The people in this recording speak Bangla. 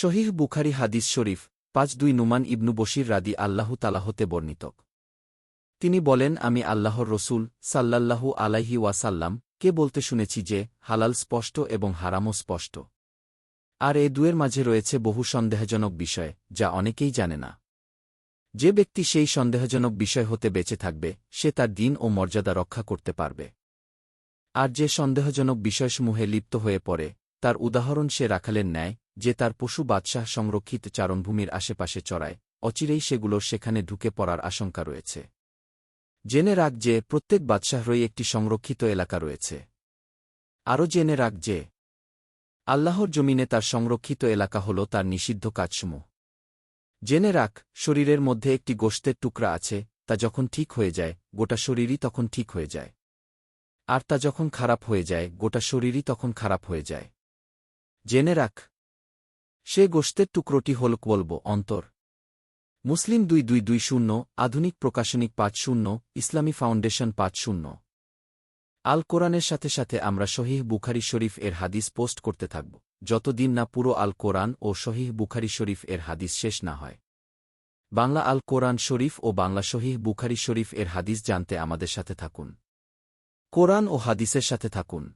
শহীহ বুখারি হাদিস শরীফ, পাঁচ দুই নুমান ইবনু বশির রাদি আল্লাহু তালাহতে বর্ণিত। তিনি বলেন, আমি আল্লাহর রসুল সাল্লাল্লাহু আলাইহি ওয়াসাল্লাম, কে বলতে শুনেছি যে, হালাল স্পষ্ট এবং হারামও স্পষ্ট। আর এ দুয়ের মাঝে রয়েছে বহু সন্দেহজনক বিষয়, যা অনেকেই জানে না। যে ব্যক্তি সেই সন্দেহজনক বিষয় হতে বেঁচে থাকবে, সে তার দিন ও মর্যাদা রক্ষা করতে পারবে। আর যে সন্দেহজনক বিষয়সমূহে লিপ্ত হয়ে পড়ে, তার উদাহরণ সে রাখালেন ন্যায় যে তার পশু বাদশাহ সংরক্ষিত চারণভূমির আশেপাশে চড়ায়, অচিরেই সেগুলোর সেখানে ঢুকে পড়ার আশঙ্কা রয়েছে। জেনে রাখ যে, প্রত্যেক বাদশাহরই একটি সংরক্ষিত এলাকা রয়েছে। আরও জেনে রাখ যে, আল্লাহর জমিনে তার সংরক্ষিত এলাকা হল তার নিষিদ্ধ কাজসমূহ। জেনে রাখ, শরীরের মধ্যে একটি গোশতের টুকরা আছে, তা যখন ঠিক হয়ে যায়, গোটা শরীরই তখন ঠিক হয়ে যায়। আর তা যখন খারাপ হয়ে যায়, গোটা শরীরই তখন খারাপ হয়ে যায়। জেনে রাখ সে গোশতের টুকরোটি হল বলব অন্তর। মুসলিম দুই দুই দুই শূন্য, আধুনিক প্রকাশনিক পাঁচ শূন্য, ইসলামী ফাউন্ডেশন পাঁচ শূন্য। আল কোরআনের সাথে সাথে আমরা শহীহ বুখারি শরীফ এর হাদিস পোস্ট করতে থাকব, যতদিন না পুরো আল কোরআন ও শহীহ বুখারি শরীফ এর হাদিস শেষ না হয়। বাংলা আল কোরআন শরীফ ও বাংলা শহীহ বুখারি শরীফ এর হাদিস জানতে আমাদের সাথে থাকুন। কোরআন ও হাদিসের সাথে থাকুন।